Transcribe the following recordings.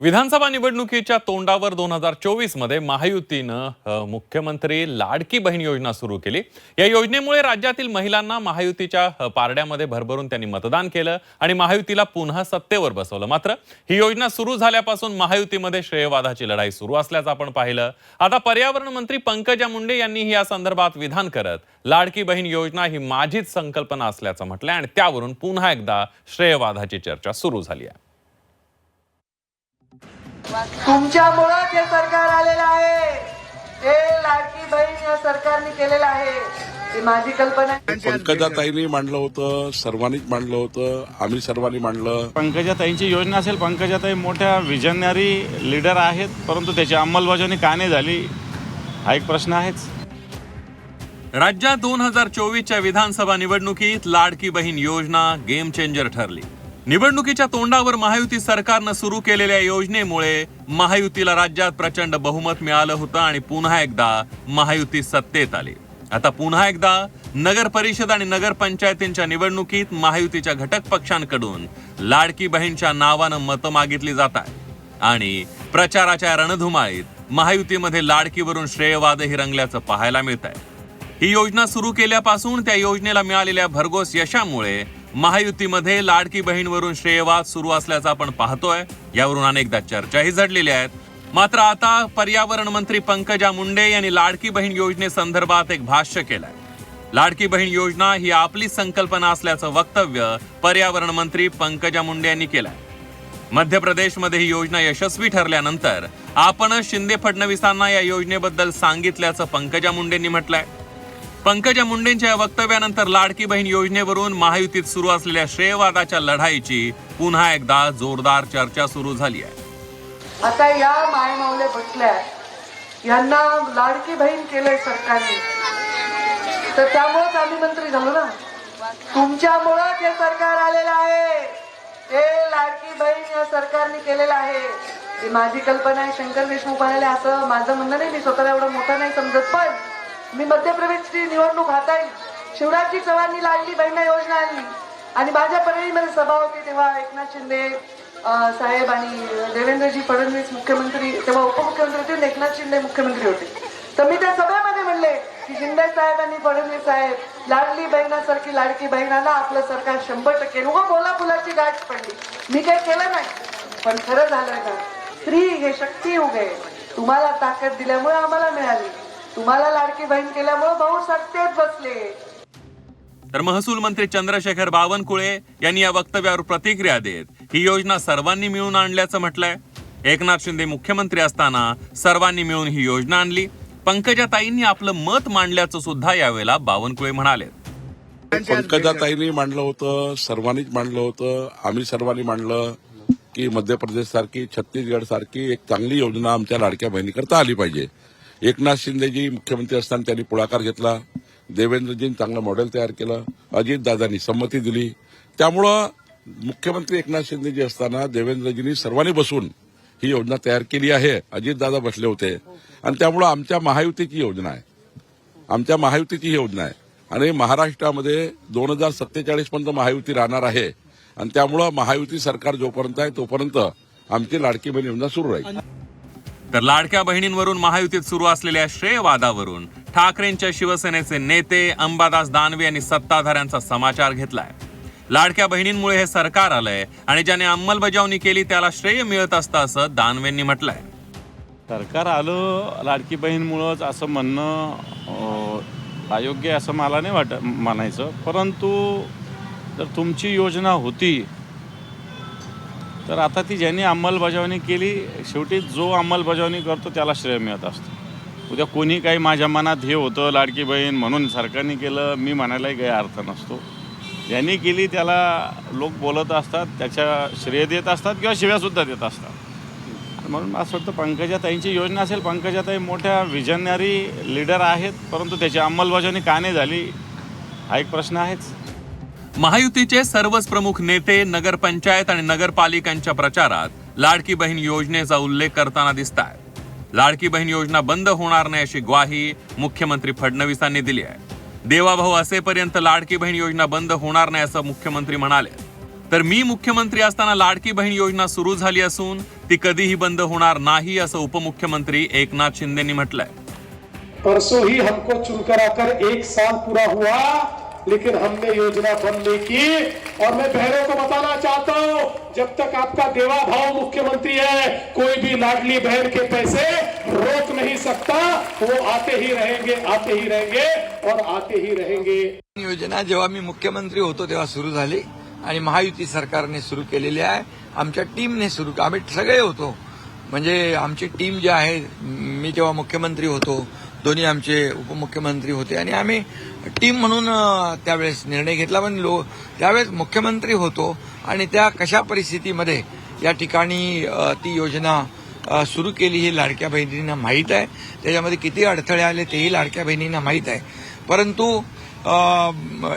विधानसभा निवडणुकीच्या तोंडावर दोन हजार चोवीसमध्ये महायुतीनं मुख्यमंत्री लाडकी बहीण योजना सुरू केली. या योजनेमुळे राज्यातील महिलांना महायुतीच्या पारड्यामध्ये भरभरून त्यांनी मतदान केलं आणि महायुतीला पुन्हा सत्तेवर बसवलं. मात्र ही योजना सुरू झाल्यापासून महायुतीमध्ये श्रेयवादाची लढाई सुरू असल्याचं आपण पाहिलं. आता पर्यावरण मंत्री पंकजा मुंडे यांनीही या संदर्भात विधान करत लाडकी बहीण योजना ही माझीच संकल्पना असल्याचं म्हटलंय आणि त्यावरून पुन्हा एकदा श्रेयवादाची चर्चा सुरू झाली आहे. तुमच्यामुळं जे सरकार आलेलं आहे. ते लाडकी बहीण या सरकारने केलेलं आहे. ही माझी कल्पना आहे. पंकजाताईंनी मांडलं होतं सर्वांनीच मांडलं होतं आम्ही सर्वांनी मांडलं. पंकजाताईंची योजना असेल पंकजाताई मोठ्या विजनरी लीडर आहेत परंतु त्याची अंमलबजावणी का नाही झाली हा एक प्रश्न आहेच. राज्यात दोन हजार चोवीसच्या विधानसभा निवडणुकीत लाडकी बहीण योजना गेम चेंजर ठरली. निवडणुकीच्या तोंडावर महायुती सरकारनं सुरू केलेल्या योजनेमुळे महायुतीला राज्यात प्रचंड बहुमत मिळालं होतं आणि पुन्हा एकदा महायुती सत्तेत आली. आता पुन्हा एकदा नगर परिषद आणि नगरपंचायतींच्या निवडणुकीत महायुतीच्या घटक पक्षांकडून लाडकी बहीणच्या नावानं मतं मागितली जात आहे आणि प्रचाराच्या रणधुमाळीत महायुतीमध्ये लाडकीवरून श्रेयवादही रंगल्याचं पाहायला मिळत आहे ही योजना सुरू केल्यापासून त्या योजनेला मिळालेल्या भरघोस यशामुळे महायुतीमध्ये लाडकी बहीणवरून श्रेयवाद सुरू असल्याचं आपण पाहतोय. यावरून अनेकदा चर्चाही झडलेल्या आहेत. मात्र आता पर्यावरण मंत्री पंकजा मुंडे यांनी लाडकी बहीण योजनेसंदर्भात एक भाष्य केलंय. लाडकी बहीण योजना ही आपली संकल्पना असल्याचं वक्तव्य पर्यावरण मंत्री पंकजा मुंडे यांनी केलंय. मध्य प्रदेशमध्ये ही योजना यशस्वी ठरल्यानंतर आपणच शिंदे फडणवीसांना या योजनेबद्दल सांगितल्याचं पंकजा मुंडेंनी म्हटलंय. पंकजा मुंडेंच्या या वक्तव्यानंतर लाडकी बहीण योजनेवरून महायुतीत सुरू असलेल्या श्रेयवादाच्या लढाईची पुन्हा एकदा जोरदार चर्चा सुरू झाली आहे. आता या मायमावले बसल्या यांना लाडकी बहीण केलंय सरकारने. तर त्यामुळेच आम्ही मंत्री झालो ना. तुमच्यामुळं हे सरकार आलेलं आहे. ते लाडकी बहीण या सरकारने केलेलं आहे. माझी कल्पना आहे शंकर देशमुख म्हणाले असं माझं म्हणणं नाही मी स्वतःला एवढं मोठं नाही समजत पण मी मध्य प्रदेशची निवडणूक हाताळली शिवराजजी चव्हाणनी लाडली बहिणा योजना आणली. आणि माझ्या परळीमध्ये सभा होती तेव्हा एकनाथ शिंदे साहेब आणि देवेंद्रजी फडणवीस मुख्यमंत्री तेव्हा उपमुख्यमंत्री होते एकनाथ शिंदे मुख्यमंत्री होते. तर मी त्या सभेमध्ये म्हणले की शिंदे साहेब आणि फडणवीस साहेब लाडली बहिणासारखी लाडकी बहिणाला आपलं सरकार शंभर टक्के. उगा बोला फुलाची गाठ पडली. मी काही केलं नाही पण खरं झालं का स्त्री हे शक्ती उगे तुम्हाला ताकद दिल्यामुळे आम्हाला मिळाली. तुम्हाला लाडकी बहीण केल्यामुळे भाऊ सत्तेत बसले. तर महसूल मंत्री चंद्रशेखर बावनकुळे यांनी या वक्तव्यावर प्रतिक्रिया देत ही योजना सर्वांनी मिळून आणल्याचं म्हटलंय. एकनाथ शिंदे मुख्यमंत्री असताना सर्वांनी मिळून ही योजना आणली. पंकजाताईंनी आपलं मत मांडल्याचं सुद्धा यावेळेला बावनकुळे म्हणाले. पंकजाताईंनी मांडलं होतं सर्वांनीच मांडलं होतं आम्ही सर्वांनी मांडलं की मध्य प्रदेश सारखी छत्तीसगड सारखी एक चांगली योजना आमच्या लाडक्या बहिणीकरता आली पाहिजे. एकनाथ शिंदेजी मुख्यमंत्री असताना त्यांनी पुढाकार घेतला. देवेंद्रजींनी चांगलं मॉडेल तयार केलं. अजितदादांनी संमती दिली. त्यामुळं मुख्यमंत्री एकनाथ शिंदेजी असताना देवेंद्रजींनी सर्वांनी बसून ही योजना तयार केली आहे. अजितदादा बसले होते. आणि त्यामुळं आमच्या महायुतीची योजना आहे. आमच्या महायुतीची ही योजना आहे. आणि महाराष्ट्रामध्ये दोन हजार सत्तेचाळीसपर्यंत महायुती राहणार आहे. आणि त्यामुळं महायुती सरकार जोपर्यंत आहे तोपर्यंत आमची लाडकी बहीण योजना सुरू राहील. तर लाडक्या बहिणींवरून महायुतीत सुरू असलेल्या श्रेयवादावरून ठाकरेंच्या शिवसेनेचे नेते अंबादास दानवे यांनी सत्ताधाऱ्यांचा समाचार घेतलाय. लाडक्या बहिणींमुळे हे सरकार आलंय आणि ज्याने अंमलबजावणी केली त्याला श्रेय मिळत असतं असं दानवेंनी म्हटलंय. सरकार आलं लाडकी बहीणमुळंच असं म्हणणं अयोग्य असं मला नाही वाटत मानायचं परंतु जर तुमची योजना होती तर आता ती ज्यांनी अंमलबजावणी केली शेवटी जो अंमलबजावणी करतो त्याला श्रेय मिळत असतं. उद्या कोणी काही माझ्या मनात हे होतं लाडकी बहीण म्हणून सरकारने केलं मी म्हणायलाही काही अर्थ नसतो. ज्यांनी केली त्याला लोक बोलत असतात त्याच्या श्रेय देत असतात किंवा शिव्यासुद्धा देत असतात. म्हणून असं वाटतं पंकजाताईंची योजना असेल पंकजाताई मोठ्या विजनरी लीडर आहेत परंतु त्याची अंमलबजावणी का नाही झाली हा एक प्रश्न आहेच. महायुतीचे सर्वच प्रमुख नेते नगरपंचायत आणि नगरपालिकांच्या प्रचारात लाडकी बहीण योजनेचा उल्लेख करताना दिसत आहेत लाडकी बहीण योजना बंद होणार नाही अशी ग्वाही मुख्यमंत्री फडणवीसांनी दिली आहे. देवाभाऊ असेपर्यंत लाडकी बहीण योजना बंद होणार नाही असं मुख्यमंत्री म्हणाले. तर मी मुख्यमंत्री असताना लाडकी बहीण योजना सुरू झाली असून ती कधीही बंद होणार नाही असं उपमुख्यमंत्री एकनाथ शिंदेनी म्हटलंय. परसो ही हमको चुनकर आकर एक साल पूरा हुआ लेकिन हमने योजना बनने की। और मैं बहनों को बताना चाहता हूं जब तक आपका देवा भाव मुख्यमंत्री है कोई भी लाडली बहन के पैसे रोक नहीं सकता वो आते ही रहेंगे आते ही रहेंगे और आते ही रहेंगे। योजना जेव्हा मी मुख्यमंत्री होतो तेव्हा सुरू झाली आणि महायुती सरकारने सुरू केलेली आहे. आमच्या टीमने सुरू आम्ही सगळे होतो. म्हणजे आमची टीम जी आहे मी जेव्हा मुख्यमंत्री होतो दोन्ही आमचे उपमुख्यमंत्री होते. आणि आम्ही टीम म्हणून त्यावेळेस निर्णय घेतला. पण लो त्यावेळेस मुख्यमंत्री होतो आणि त्या कशा परिस्थितीमध्ये या ठिकाणी ती योजना सुरू केली ही लाडक्या बहिणींना माहीत आहे. त्याच्यामध्ये किती अडथळे आले तेही लाडक्या बहिणींना माहीत आहे. परंतु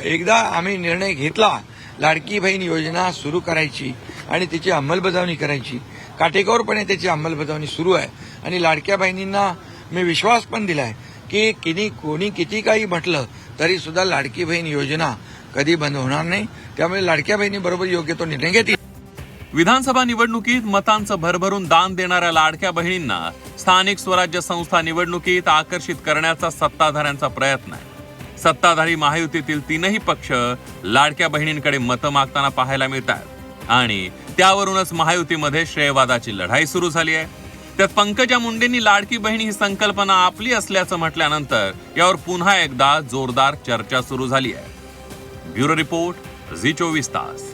एकदा आम्ही निर्णय घेतला लाडकी बहीण योजना सुरू करायची आणि तिची अंमलबजावणी करायची. काटेकोरपणे त्याची अंमलबजावणी सुरू आहे. आणि लाडक्या बहिणींना मी विश्वास पण दिलाय की किनी कोणी किती काही म्हटलं तरी सुद्धा लाडकी बहीण योजना कधी बंद होणार नाही. त्यामुळे लाडक्या बहिणीबरोबर योग्य तो निर्णय घेतील. विधानसभा निवडणुकीत मतांचं भरभरून दान देणाऱ्या लाडक्या बहिणींना स्थानिक स्वराज्य संस्था निवडणुकीत आकर्षित करण्याचा सत्ताधाऱ्यांचा प्रयत्न आहे. सत्ताधारी महायुतीतील तीनही पक्ष लाडक्या बहिणींकडे मतं मागताना पाहायला मिळतात. आणि त्यावरूनच महायुतीमध्ये श्रेयवादाची लढाई सुरू झाली आहे. त्यात पंकजा मुंडेंनी लाडकी बहिणी ही संकल्पना आपली असल्याचं म्हटल्यानंतर यावर पुन्हा एकदा जोरदार चर्चा सुरू झाली आहे. ब्युरो रिपोर्ट झी चोवीस तास.